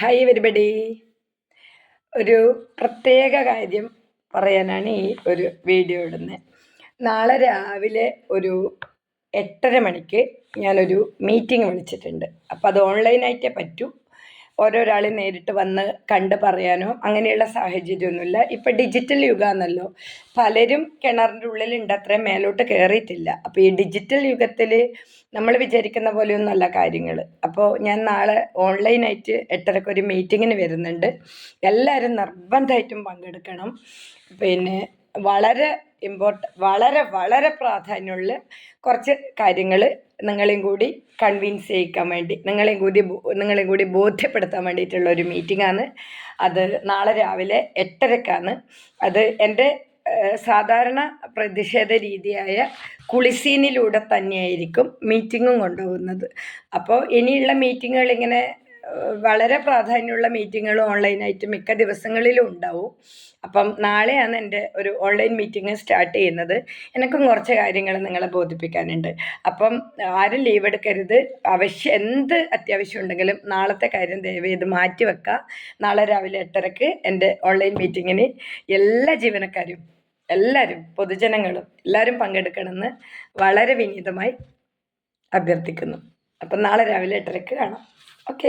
Hi everybody ഒരു പ്രത്യേക കാര്യം പറയാനാണ് ഈ ഒരു വീഡിയോ ഇടുന്നത് നാളെ രാവിലെ ഒരു എട്ടര മണിക്ക് ഞാനൊരു മീറ്റിംഗ് വിളിച്ചിട്ടുണ്ട്. അപ്പോൾ അത് ഓൺലൈനായിട്ടേ പറ്റൂ. ഓരോരാൾ നേരിട്ട് വന്ന് കണ്ട് പറയാനോ അങ്ങനെയുള്ള സാഹചര്യമൊന്നുമില്ല. ഇപ്പം ഡിജിറ്റൽ യുഗമാണല്ലോ പലരും കിണറിന്റെ ഉള്ളിലുണ്ട് അത്രയും മേലോട്ട് കയറിയിട്ടില്ല അപ്പോൾ ഈ ഡിജിറ്റൽ യുഗത്തിൽ നമ്മൾ വിചാരിക്കുന്ന പോലെയൊന്നുമല്ല കാര്യങ്ങൾ അപ്പോൾ ഞാൻ നാളെ ഓൺലൈനായിട്ട് എട്ടരക്ക് ഒരു മീറ്റിങ്ങിന് വരുന്നുണ്ട്. എല്ലാവരും നിർബന്ധമായിട്ടും പങ്കെടുക്കണം. പിന്നെ വളരെ ഇമ്പോർട്ട വളരെ വളരെ പ്രാധാന്യമുള്ള കുറച്ച് കാര്യങ്ങൾ നിങ്ങളെയും കൂടി കൺവിൻസ് ചെയ്യിക്കാൻ വേണ്ടി നിങ്ങളെയും കൂടി നിങ്ങളെയും കൂടി ബോധ്യപ്പെടുത്താൻ വേണ്ടിയിട്ടുള്ള ഒരു മീറ്റിംഗാണ് അത് നാളെ രാവിലെ എട്ടരക്കാണ്. അത് എന്റെ സാധാരണ പ്രതിഷേധ രീതിയായ കുളിസീനിലൂടെ തന്നെയായിരിക്കും മീറ്റിങ്ങും കൊണ്ടുപോകുന്നത്. അപ്പോൾ ഇനിയുള്ള മീറ്റിങ്ങുകൾ ഇങ്ങനെ വളരെ പ്രാധാന്യമുള്ള മീറ്റിങ്ങുകൾ ഓൺലൈനായിട്ട് മിക്ക ദിവസങ്ങളിലും ഉണ്ടാവും. അപ്പം നാളെയാണ് എന്റെ ഒരു ഓൺലൈൻ മീറ്റിംഗ് സ്റ്റാർട്ട് ചെയ്യുന്നത്. എനിക്കും കുറച്ച് കാര്യങ്ങൾ നിങ്ങളെ ബോധിപ്പിക്കാനുണ്ട്. അപ്പം ആരും ലീവ് എടുക്കരുത്. അവശ്യം എന്ത് അത്യാവശ്യം ഉണ്ടെങ്കിലും നാളത്തെ കാര്യം ദയവേത് മാറ്റി വെക്കുക. നാളെ രാവിലെ എട്ടരക്ക് എന്റെ ഓൺലൈൻ മീറ്റിങ്ങിന് എല്ലാ ജീവനക്കാരും എല്ലാവരും പൊതുജനങ്ങളും എല്ലാവരും പങ്കെടുക്കണമെന്ന് വളരെ വിനീതമായി അഭ്യർത്ഥിക്കുന്നു. അപ്പം നാളെ രാവിലെ എട്ടരക്ക് കാണാം. Ok.